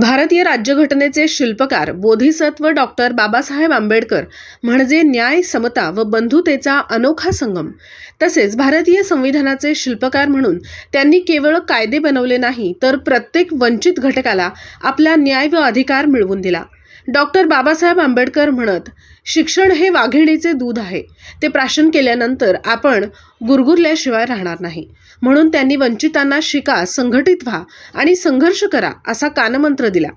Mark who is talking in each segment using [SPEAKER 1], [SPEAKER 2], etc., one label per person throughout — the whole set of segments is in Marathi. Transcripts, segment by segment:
[SPEAKER 1] भारतीय राज्यघटनेचे शिल्पकार बोधिसत्व डॉक्टर बाबासाहेब आंबेडकर म्हणजे न्याय समता व बंधुतेचा अनोखा संगम. तसेच भारतीय संविधानाचे शिल्पकार म्हणून त्यांनी केवळ कायदे बनवले नाही तर प्रत्येक वंचित घटकाला आपला न्याय व अधिकार मिळवून दिला. डॉक्टर बाबासाहेब आंबेडकर म्हणत शिक्षण हे वाघिणीचे दूध आहे. ते प्राशन केल्यानंतर आपण गुरगुरल्याशिवाय राहणार नाही. म्हणून त्यांनी वंचितांना शिका संघटित व्हा आणि संघर्ष करा असा कानमंत्र दिला.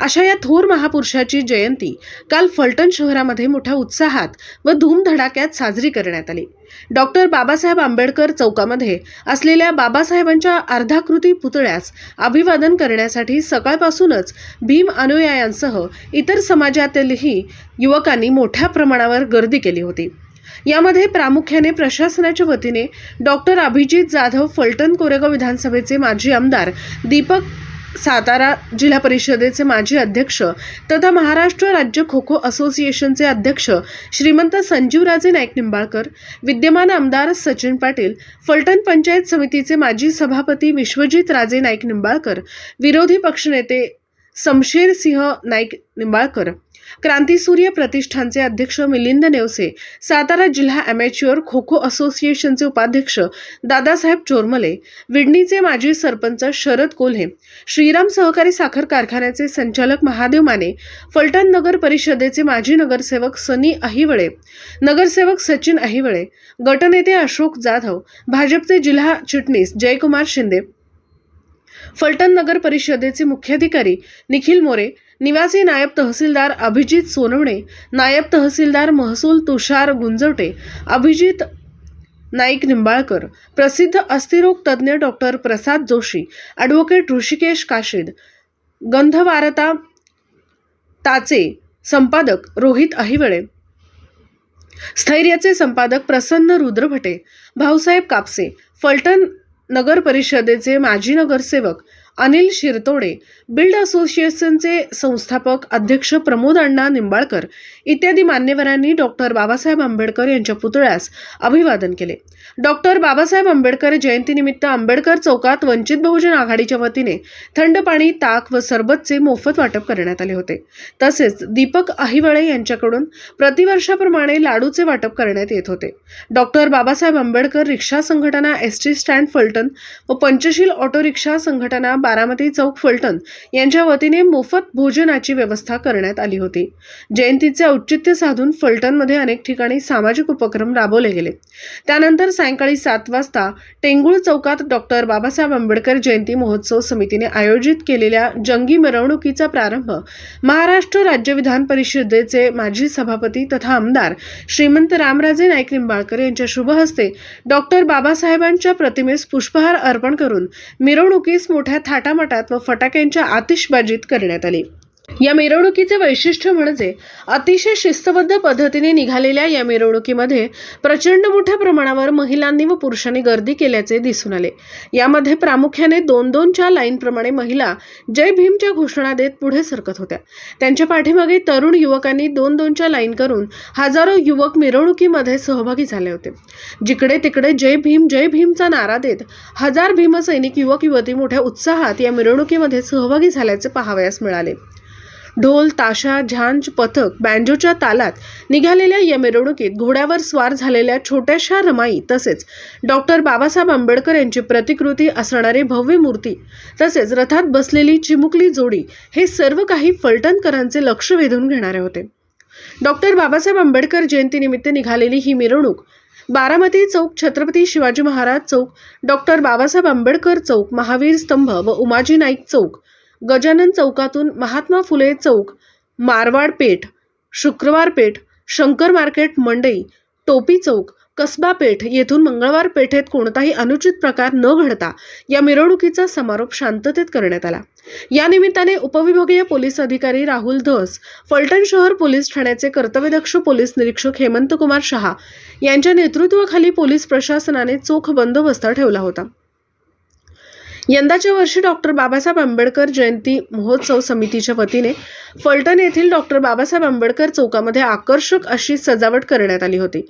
[SPEAKER 1] अशा या थोर महापुरुषाची जयंती काल फलटण शहरामध्ये मोठ्या उत्साहात व धूमधडाक्यात साजरी करण्यात आली. डॉक्टर बाबासाहेब आंबेडकर चौकामध्ये असलेल्या बाबासाहेबांच्या अर्धाकृती पुतळ्यास अभिवादन करण्यासाठी सकाळपासूनच भीम अनुयायांसह इतर समाजातीलही युवकांनी मोठ्या प्रमाणावर गर्दी केली होती. यामध्ये प्रामुख्याने प्रशासनाच्या वतीने डॉक्टर अभिजित जाधव फलटण कोरेगाव विधानसभेचे माजी आमदार दीपक सातारा जिल्हा परिषदेचे माजी अध्यक्ष तथा महाराष्ट्र राज्य खो खो असोसिएशनचे अध्यक्ष श्रीमंत संजीवराजे नाईक निंबाळकर विद्यमान आमदार सचिन पाटील फलटण पंचायत समितीचे माजी सभापती विश्वजित राजे नाईक निंबाळकर विरोधी पक्षनेते समशेर सिंह नाईक निंबाळकर क्रांतीसूर्य प्रतिष्ठानचे अध्यक्ष मिलिंद नेवसे सातारा जिल्हा अमॅच्युअर खो खो असोसिएशनचे उपाध्यक्ष दादासाहेब चोरमले विडणीचे माजी सरपंच शरद कोल्हे श्रीराम सहकारी साखर कारखान्याचे संचालक महादेव माने फलटण नगर परिषदेचे माजी नगरसेवक सनी अहिवळे नगरसेवक सचिन अहिवळे गटनेते अशोक जाधव भाजपचे जिल्हा चिटणीस जयकुमार शिंदे फलटण नगर परिषदेचे मुख्याधिकारी निखिल मोरे निवासी नायब तहसीलदार अभिजित सोनवणे नायब तहसीलदार महसूल तुषार गुंजवटे अभिजित नाईक निंबाळकर प्रसिद्ध अस्थिरोग तज्ज्ञ डॉक्टर प्रसाद जोशी ॲडव्होकेट ऋषिकेश काशीद गंधवारता ताचे संपादक रोहित अहिवळे स्थैर्याचे संपादक प्रसन्न रुद्रभटे भाऊसाहेब कापसे फलटण नगर परिषदेचे माजी नगरसेवक अनिल शिरतोडे बिल्ड असोसिएशनचे संस्थापक अध्यक्ष प्रमोद अण्णा निंबाळकर इत्यादी मान्यवरांनी डॉक्टर बाबासाहेब आंबेडकर यांच्या पुतळ्यास अभिवादन केले. डॉक्टर बाबासाहेब आंबेडकर जयंतीनिमित्त आंबेडकर चौकात वंचित बहुजन आघाडीच्या वतीने थंड पाणी ताक व सरबतचे मोफत वाटप करण्यात आले होते. तसेच दीपक अहिवळे यांच्याकडून प्रतिवर्षाप्रमाणे लाडूचे वाटप करण्यात येत होते. डॉक्टर बाबासाहेब आंबेडकर रिक्षा संघटना एस टी स्टँड फलटण व पंचशील ऑटो रिक्षा संघटना बारामती चौक फलटण यांच्या वतीने मोफत भोजनाची व्यवस्था करण्यात आली होती. जयंतीचे औचित्य साधून फलटणमध्ये अनेक ठिकाणी सामाजिक उपक्रम राबवले गेले. त्यानंतर सायंकाळी सात वाजता टेंगुळ चौकात डॉक्टर बाबासाहेब आंबेडकर जयंती महोत्सव समितीने आयोजित केलेल्या जंगी मिरवणुकीचा प्रारंभ महाराष्ट्र राज्य विधान परिषदेचे माजी सभापती तथा आमदार श्रीमंत रामराजे नाईक निंबाळकर यांच्या शुभहस्ते डॉक्टर बाबासाहेबांच्या प्रतिमेस पुष्पहार अर्पण करून मिरवणुकीस मोठ्या थाटामाटात व फटाक्यांच्या आतिषबाजीत करण्यात आली. या मिरवणुकीचे वैशिष्ट्य म्हणजे अतिशय शिस्तबद्ध पद्धतीने निघालेल्या या मिरवणुकीमध्ये प्रचंड मोठ्या प्रमाणावर महिलांनी व पुरुषांनी गर्दी केल्याचे दिसून आले. यामध्ये प्रामुख्याने दोन दोनच्या लाईनप्रमाणे महिला जय भीमच्या घोषणा देत पुढे सरकत होत्या. त्यांच्या पाठीमागे तरुण युवकांनी दोन दोनच्या लाईन करून हजारो युवक मिरवणुकीमध्ये सहभागी झाले होते. जिकडे तिकडे जय भीम जय भीमचा नारा देत हजार भीमसैनिक युवक युवती मोठ्या उत्साहात या मिरवणुकीमध्ये सहभागी झाल्याचे पाहावयास मिळाले. ढोल ताशा झांज पथक बँजोच्या तालात निघालेल्या या मिरवणुकीत घोड्यावर स्वार झालेल्या छोट्याशा रमाई तसेच डॉक्टर बाबासाहेब आंबेडकर यांची प्रतिकृती असणारी भव्य मूर्ती तसेच रथात बसलेली चिमुकली जोडी हे सर्व काही फलटणकरांचे लक्ष वेधून घेणारे होते. डॉक्टर बाबासाहेब आंबेडकर जयंतीनिमित्त निघालेली ही मिरवणूक बारामती चौक छत्रपती शिवाजी महाराज चौक डॉक्टर बाबासाहेब आंबेडकर चौक महावीर स्तंभ व उमाजी नाईक चौक गजानन चौकातून महात्मा फुले चौक मारवाड पेठ शुक्रवार पेठ शंकर मार्केट मंडई टोपी चौक कसबा पेठ येथून मंगळवार पेठेत कोणताही अनुचित प्रकार न घडता या मिरवणुकीचा समारोप शांततेत करण्यात आला. या निमित्ताने उपविभागीय पोलीस अधिकारी राहुल धस फलटण शहर पोलीस ठाण्याचे कर्तव्यदक्ष पोलीस निरीक्षक हेमंत कुमार शहा यांच्या नेतृत्वाखाली पोलीस प्रशासनाने चोख बंदोबस्त ठेवला होता. यंदाच्या वर्षी डॉक्टर बाबासाहेब आंबेडकर जयंती महोत्सव समितीच्या वतीने फलटण येथील डॉक्टर बाबासाहेब आंबेडकर चौकामध्ये आकर्षक अशी सजावट करण्यात आली होती.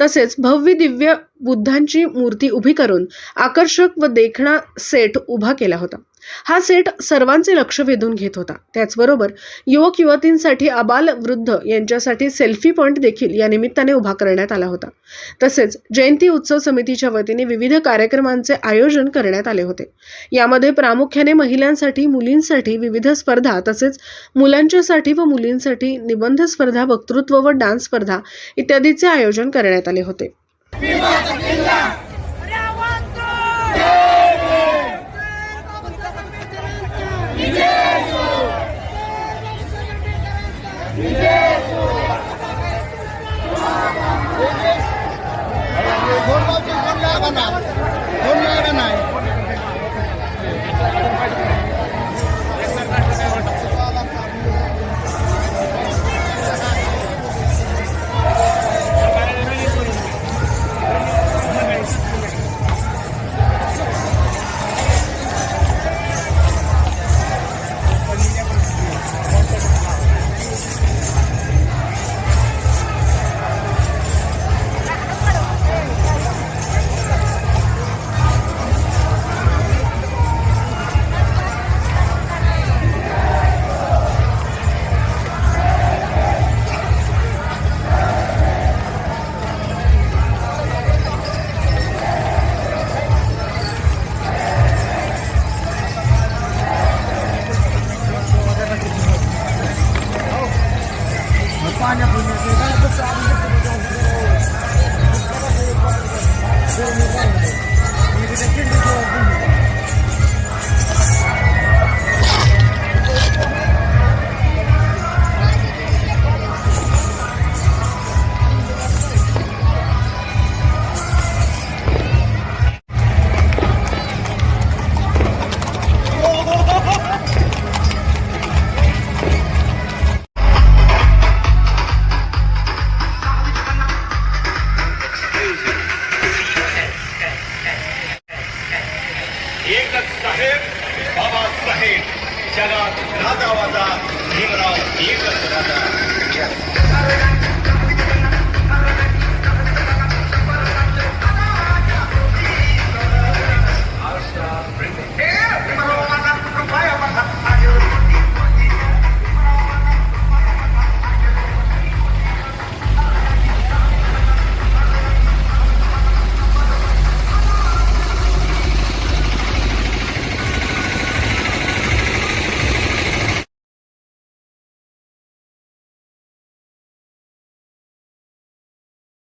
[SPEAKER 1] तसेच भव्य दिव्य बुद्धांची मूर्ती उभी करून आकर्षक व देखणा सेट उभा केला होता. हा सेट सर्वांचे लक्ष वेधून घेत होता. त्याचबरोबर युवक युवतींसाठी आबाल वृद्ध यांच्यासाठी सेल्फी पॉईंट देखील या निमित्ताने उभा करण्यात आला होता. तसेच जयंती उत्सव समितीच्या वतीने विविध कार्यक्रमांचे आयोजन करण्यात आले होते. यामध्ये प्रामुख्याने महिलांसाठी मुलींसाठी विविध स्पर्धा तसेच मुलांच्यासाठी व मुलींसाठी निबंध स्पर्धा वक्तृत्व व डान्स स्पर्धा इत्यादीचे आयोजन करण्यात आले होते.
[SPEAKER 2] दोन
[SPEAKER 3] जगात भीमराव एकच राजा.